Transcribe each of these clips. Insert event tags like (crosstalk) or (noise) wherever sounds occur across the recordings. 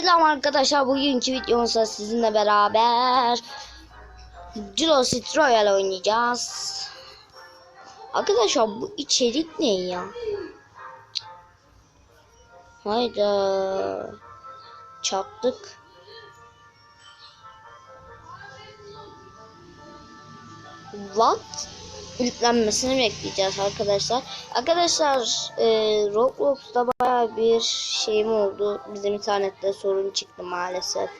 Selam arkadaşlar. Bugünkü videomuzda sizinle beraber Ciro City Royale oynayacağız. Arkadaşlar bu içerik ne ya? Hayda. Çattık. What? yüklenmesini bekleyeceğiz arkadaşlar. Arkadaşlar e, Roblox'ta baya bir şeyim oldu. Bizim internette sorun çıktı maalesef.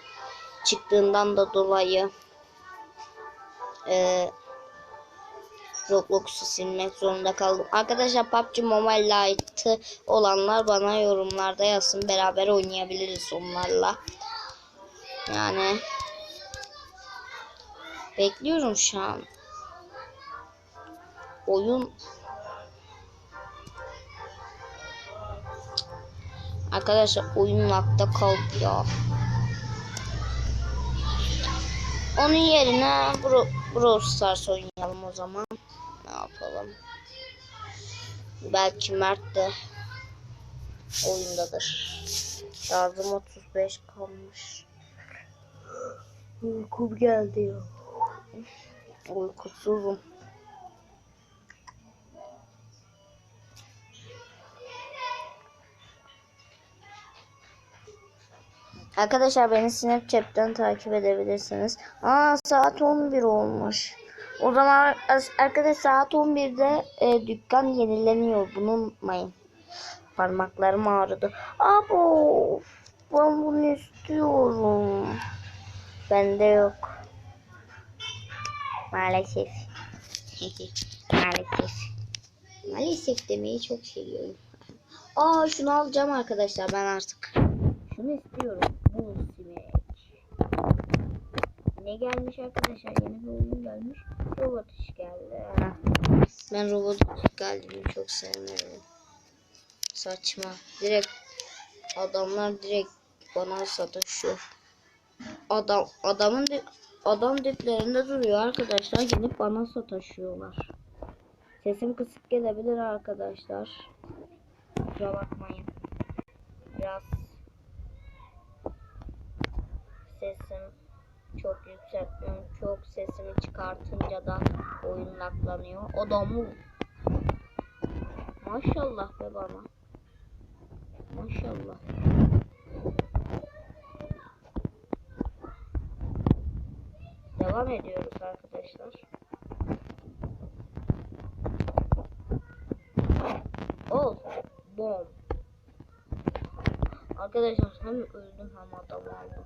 Çıktığından da dolayı e, Roblox'u silmek zorunda kaldım. Arkadaşlar PUBG Mobile Lite olanlar bana yorumlarda yazsın. Beraber oynayabiliriz onlarla. Yani bekliyorum şu an oyun Arkadaşlar oyun nakta kaldı ya. Onun yerine Bro Brawl Stars oynayalım o zaman. Ne yapalım? Belki Mert de oyundadır. Şarjım 35 kalmış. Uykum geldi ya. Uykusuzum. Arkadaşlar beni Snapchat'ten takip edebilirsiniz. Aa saat 11 olmuş. O zaman arkadaş saat 11'de e, dükkan yenileniyor. Bunu unutmayın. Parmaklarım ağrıdı. Abo ben bunu istiyorum. Bende yok. Maalesef. (laughs) Maalesef. Maalesef demeyi çok seviyorum. Aa şunu alacağım arkadaşlar ben artık. Şunu istiyorum. Bu sinek. Ne gelmiş arkadaşlar? Yeni bir oyun gelmiş. Robot iş geldi. Ben robot iş geldiğini çok sevmiyorum. Saçma. Direkt adamlar direkt bana sataşıyor. Adam adamın adam diplerinde duruyor arkadaşlar. Gelip bana sataşıyorlar. Sesim kısık gelebilir arkadaşlar. Kusura bakmayın. Biraz sesim çok yükseltmiyorum. Çok sesimi çıkartınca da oyun laklanıyor. O da mu? Maşallah be bana. Maşallah. Devam ediyoruz arkadaşlar. Ol. Bom. Arkadaşlar hem öldüm hem adam aldım.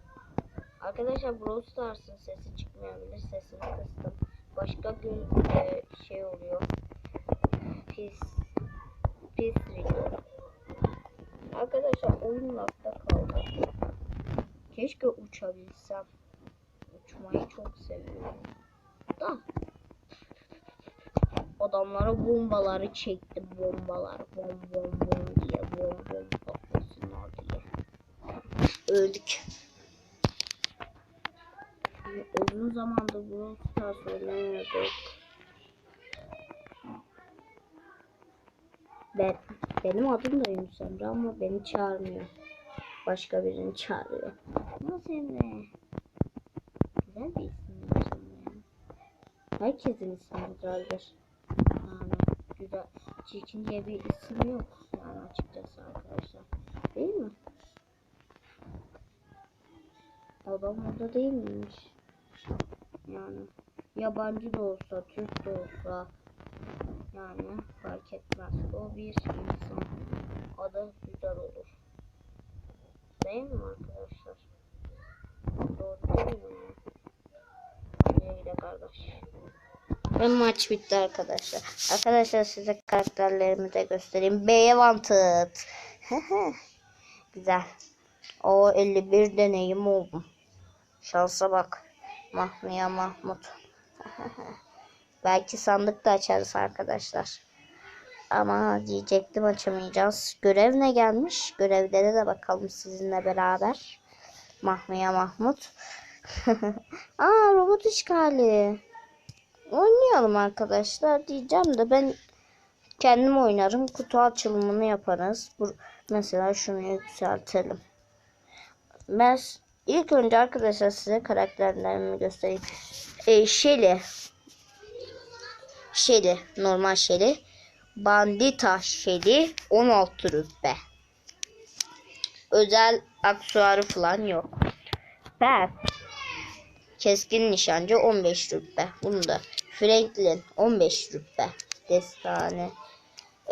Arkadaşlar Brawl Stars'ın sesi çıkmayabilir. Sesini kıstım. Başka gün e, şey oluyor. Pis. Pis ring. Arkadaşlar oyun lafta kaldı. Keşke uçabilsem. Uçmayı çok seviyorum. Da. Adamlara bombaları çektim. Bombalar. Bom bom bom diye. Bom bom patlasınlar diye. Öldük. Uzun zamandır Brawl Stars oynamıyorduk. Ben, benim adım da Yunus Emre ama beni çağırmıyor. Başka birini çağırıyor. Yunus Emre. Güzel bir isim Yunus Emre. Herkesin ismi güzeldir. Yani güzel. Çirkin diye bir isim yok. Yani açıkçası arkadaşlar. Değil mi? Adam orada değil miymiş? Yani yabancı da olsa, Türk de olsa yani fark etmez. O bir insan. Adı güzel olur. Değil mi arkadaşlar? Doğru değil mi? Öyle kardeş. Ve maç bitti arkadaşlar. Arkadaşlar size karakterlerimi de göstereyim. B'ye wanted. (laughs) Güzel. O 51 deneyim oldum. Şansa bak. Mahmiye Mahmut. (laughs) Belki sandık da açarız arkadaşlar. Ama diyecektim açamayacağız. Görev ne gelmiş? Görevlere de bakalım sizinle beraber. Mahmiye Mahmut. (laughs) Aa robot işgali. Oynayalım arkadaşlar diyeceğim de ben kendim oynarım. Kutu açılımını yaparız. Bu, mesela şunu yükseltelim. Ben ilk önce arkadaşlar size karakterlerimi göstereyim. E, Shelly. Shelly. Normal Shelly. Bandita Shelly 16 rütbe. Özel aksesuarı falan yok. Ben Keskin nişancı 15 rütbe. Bunda Franklin 15 rütbe. Destane.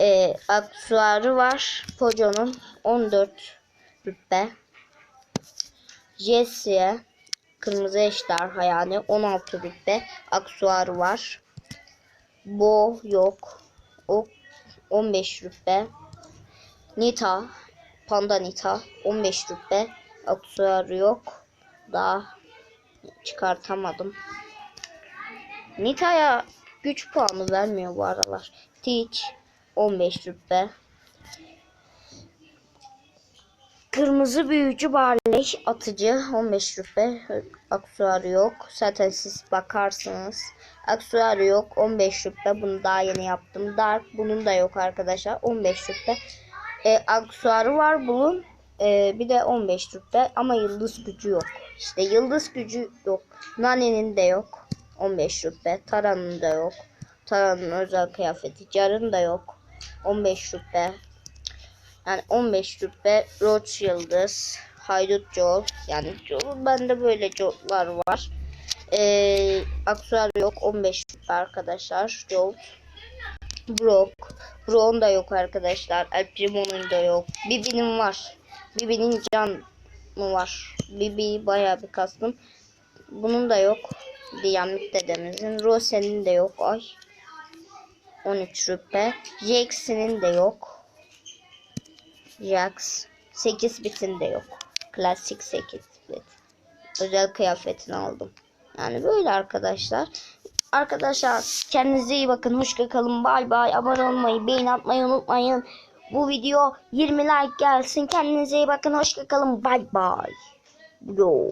Ee, aksesuarı var. Poco'nun 14 rütbe. Jesse'ye kırmızı ejderha yani 16 rütbe aksesuarı var. Bo yok. O 15 rütbe. Nita Panda Nita 15 rütbe aksesuarı yok. Daha çıkartamadım. Nita'ya güç puanı vermiyor bu aralar. Teach 15 rütbe. Kırmızı büyücü Barley atıcı 15 rütbe. Aksuarı yok. Zaten siz bakarsınız. Aksuarı yok 15 rütbe. Bunu daha yeni yaptım. Dark bunun da yok arkadaşlar. 15 rütbe. E, aksuarı var bunun. E, bir de 15 rütbe ama yıldız gücü yok. İşte yıldız gücü yok. Nani'nin de yok. 15 rütbe. Tara'nın da yok. Tara'nın özel kıyafeti. Car'ın da yok. 15 rütbe. Yani 15 rütbe. Roach Yıldız. Haydut Joel. Yani Joel bende böyle Joel'lar var. Ee, aksesuar yok. 15 rütbe arkadaşlar. Joel. Brock. Brock'un da yok arkadaşlar. El Primo'nun da yok. Bibi'nin var. Bibi'nin can mı var? Bibi bayağı bir kastım. Bunun da yok. Dinamik dedemizin. Rose'nin de yok. Ay. 13 rüpe. Jax'inin de yok. Jax. 8 bitin de yok. Klasik 8 bit. Özel kıyafetini aldım. Yani böyle arkadaşlar. Arkadaşlar kendinize iyi bakın. Hoşça kalın. Bay bay. Abone olmayı, beğen atmayı unutmayın. Bu video 20 like gelsin. Kendinize iyi bakın. Hoşça kalın. Bay bay. Yo.